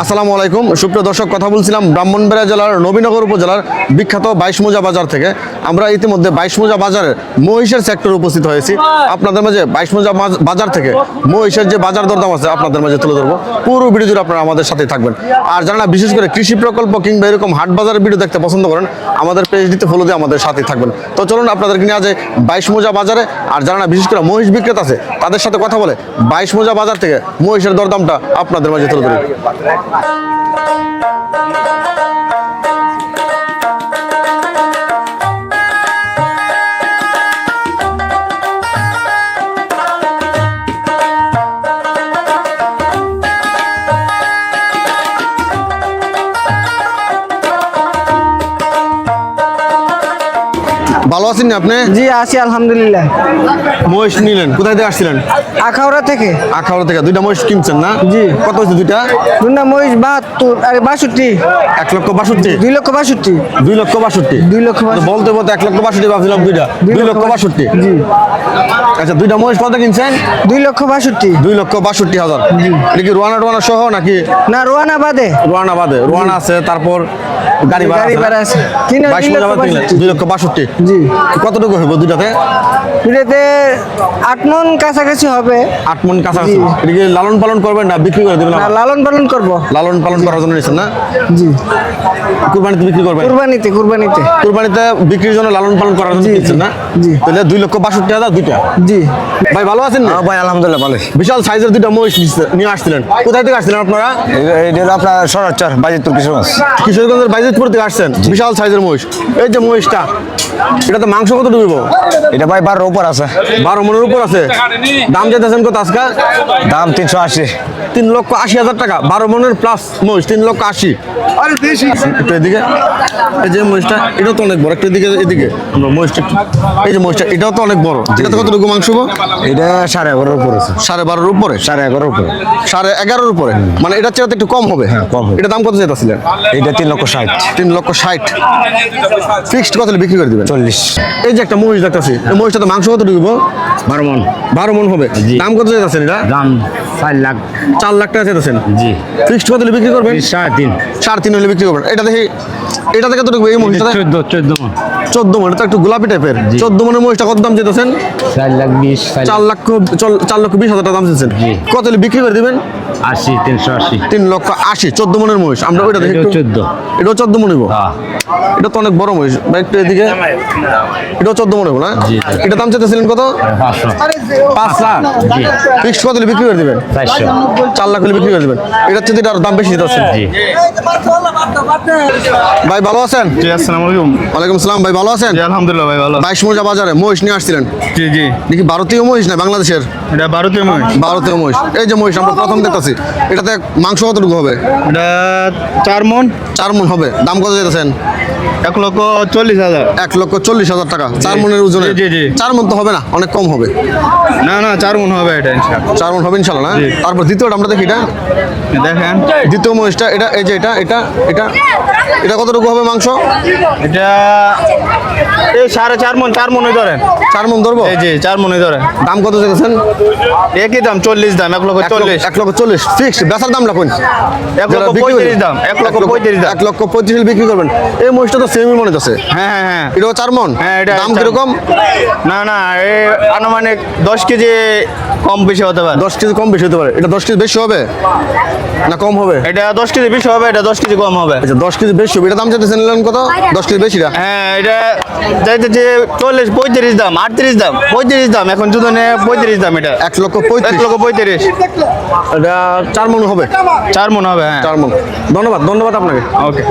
আসসালামু আলাইকুম। সুপ্রিয় দর্শক, কথা বলছিলাম ব্রাহ্মণবাড়িয়া জেলার, নবীনগর উপজেলার বিখ্যাত বাইশমোজা বাজার থেকে। আমরা ইতিমধ্যে বাইশমোজা বাজারের মহিষের সেক্টরে উপস্থিত হয়েছি। আপনাদের মাঝে বাইশমোজা মাজ- বাজার থেকে মহিষের যে বাজার দরদাম আছে আপনাদের মাঝে তুলে ধরবো। পুরো ভিডিও জুড়ে আপনারা আমাদের সাথে থাকবেন। আর যারা বিশেষ করে কৃষি প্রকল্প কিংবা এরকম হাট বাজারের ভিডিও দেখতে পছন্দ করেন, আমাদের পেজটিতে ফলো দিয়ে আমাদের সাথে থাকবেন। তো চলুন আপনাদেরকে নিয়ে আজ বাইশ মোজা বাজারে, আর যারা বিশেষ করে মহিষ বিক্রেতা আছে, তাদের সাথে কথা বলে বাইশ মোজা বাজার থেকে মহিষের দরদামটা আপনাদের মাঝে তুলে ধরি। ভালো আছেন আপনি? জি আছি আলহামদুলিল্লাহ। মহিষ নিলেন কোথায় থেকে আসছিলেন? আখাউড়া থেকে। আখাউড়া থেকে দুইটা মহিষ কিনছেন না? জি। কত হয়েছে দুইটা? দুনা মহিষ বাহাত্তর আরে বাষট্টি। এক লক্ষ বাষট্টি? দুই লক্ষ বাষট্টি। দুই লক্ষ বাষট্টি? দুই লক্ষ বলতে বলতে এক লক্ষ বাষট্টি ভাবছিলাম দুইটা। দুই লক্ষ বাষট্টি? জি। আচ্ছা দুইটা মহিষ কত কিনছেন? দুই লক্ষ বাষট্টি। দুই লক্ষ বাষট্টি হাজার। এটা কি রোয়ানা টোয়ানা সহ নাকি? না রোয়ানা বাদে। রোয়ানা বাদে। রোয়ানা আছে তারপর গাড়ি ভাড়া আছে দুই লক্ষ বাষট্টি? জি। কতটুকু হইব দুইটাতে? দুটাতে আট মন কাছাকাছি হবে। আট মন কাছাকাছি। জি। এটা কি লালন পালন করবেন না বিক্রি করে দেবেন না লালন পালন করব। লালন পালন করার জন্য নিচ্ছেন না? জি। কুরবানিতে বিক্রি করবেন? কুরবানিতে কুরবানিতে। কুরবানিতে বিক্রির জন্য লালন পালন করার জন্য জি, না? জি। তাহলে দুই লক্ষ বাষট্টি হাজার দুইটা। জি। ভাই ভালো আছেন না? ভাই আলহামদুলিল্লাহ ভালো বিশাল সাইজের দুইটা মহিষ নিয়ে আসছিলেন। কোথায় থেকে আসছিলেন আপনারা? এটা হলো আপনার সরাচার বাজিতপুর কিশোরগঞ্জ। কিশোরগঞ্জের বাইজিতপুর থেকে আসছেন? বিশাল সাইজের মহিষ। এই যে মহিষটা এটাতে মাংস কত ডুবিব এটা ভাই বারোর উপর আছে। বারো মনের উপর আছে। দাম যেতেছেন কত আজকে দাম তিনশো আশি। তিন লক্ষ আশি হাজার টাকা বারো মনের প্লাস মহিষ তিন লক্ষ আশি। একটু এদিকে এই যে মহিষটা এটাও তো অনেক বড় একটু এদিকে এদিকে। আমরা মহিষটা এই যে মহিষটা এটাও তো অনেক বড়। এটাতে কতটুকু মাংস? এটা সাড়ে এগারোর উপর সাড়ে বারোর উপরে? সাড়ে এগারোর উপরে। সাড়ে এগারোর উপরে? মানে এটার চেয়ে তো একটু কম হবে? হ্যাঁ, কম এটা দাম কত যেতেছিলেন এটা তিন লক্ষ ষাট। তিন লক্ষ ষাট। ফিক্সড কত বিক্রি করে দিবেন? চল্লিশ। এই যে একটা মহিষ দেখতেছি এই মহিষটাতে মাংস কত ঢুকব বারো মন। বারো মন হবে। দাম কত যেতেছেন এটা? দাম চার লাখ। চার লাখ টাকা যেতেছেন জি। ফিক্সড কত বিক্রি করবেন? সাড়ে তিন। সাড়ে তিন হলে বিক্রি করবেন। এটা দেখি এটা থেকে কত এই মহিষটাতে চোদ্দ চোদ্দ মন। চোদ্দ মন এটা তো একটু গোলাপি টাইপের চোদ্দ মনের মহিষটা কত দাম যেতেছেন চার লাখ বিশ চার লক্ষ চল- চার লক্ষ বিশ হাজার টাকা দাম জি। কত হলে বিক্রি করে দিবেন? আশি তিনশো আশি। তিন লক্ষ আশি চোদ্দ মনের মহিষ। আমরা ওইটা দেখি এটাও একটু- 14 এটাও চোদ্দ মন হইব? হ্যাঁ। এটা তো অনেক বড় মহিষ। বা একটু এদিকে। এটাও চোদ্দ মনে হইব না? জি। এটা দাম চেয়েছিলেন কত? পাঁচশো। পাঁচ লাখ। জি। ফিক্সড কত হলে বিক্রি করে দিবেন? চারশো। চার লাখ হলে বিক্রি করে দেবেন। এটা হচ্ছে যেটা আরও দাম বেশি দিতে জি। ভাই ভালো আছেন? জি আসসালামু আলাইকুম। ওয়ালাইকুম সালাম ভাই ভালো আছেন? জি আলহামদুলিল্লাহ ভাই ভালো। বাইশ মোজা বাজারে মহিষ নিয়ে আসছিলেন? জি জি। দেখি ভারতীয় মহিষ না বাংলাদেশের? এটা ভারতীয় মহিষ। ভারতীয় মহিষ। এই যে মহিষ আমরা প্রথম দেখতেছি। এটাতে মাংস কতটুকু হবে? এটা চার মন। চার মন হবে। দাম কত যেতেছেন এক লক্ষ চল্লিশ হাজার। এক লক্ষ চল্লিশ হাজার টাকা। চার মনের ওজনে জি, জি। চার মন তো হবে না অনেক কম হবে। না না চার মন হবে এটা ইনশাআল্লাহ। চার মন হবে ইনশাল্লাহ না। তারপর দ্বিতীয়টা আমরা দেখি এটা। দেখেন। দ্বিতীয় মহিষটা এটা এই যে এটা এটা এটা এটা কতটুকু? হবে মাংস? এটা এই সাড়ে চার মন চার মনে ধরেন চার মন ধরবো? এই জি চার মনে ধরেন দাম কত যেতেছেন একই দাম চল্লিশ দাম এক লক্ষ চল্লিশ। এক লক্ষ চল্লিশ। ফিক্সড বেচার দাম রাখুন। এক লক্ষ পঁয়ত্রিশ দাম এক লক্ষ পঁয়ত্রিশ দাম। এক লক্ষ পঁয়ত্রিশ বিক্রি করবেন। এই মহিষটা তো সেমি মনে আছে হ্যাঁ হ্যাঁ হ্যাঁ। এটাও চার মন? হ্যাঁ এটা দাম কীরকম? না না এই আনুমানিক দশ কেজি কম বেশি হতে পারে। দশ কেজি কম বেশি হতে পারে। এটা দশ কেজি বেশি হবে? না কম হবে? এটা দশ কেজি বেশি হবে এটা দশ কেজি কম হবে। আচ্ছা দশ কেজি বেশি হবে। এটা দাম চাইতেছেন নিলেন কত? দশ কেজি বেশিটা? হ্যাঁ এটা যাইতেছে চল্লিশ পঁয়ত্রিশ দাম আটত্রিশ দাম পঁয়ত্রিশ দাম এখন জুতো নেয় পঁয়ত্রিশ দাম এটা। এক লক্ষ এক পঁয়ত্রিশ লক্ষ পঁয়ত্রিশ। এটা চার মন হবে? চার মন হবে হ্যাঁ। চার মন। ধন্যবাদ ধন্যবাদ আপনাকে। ওকে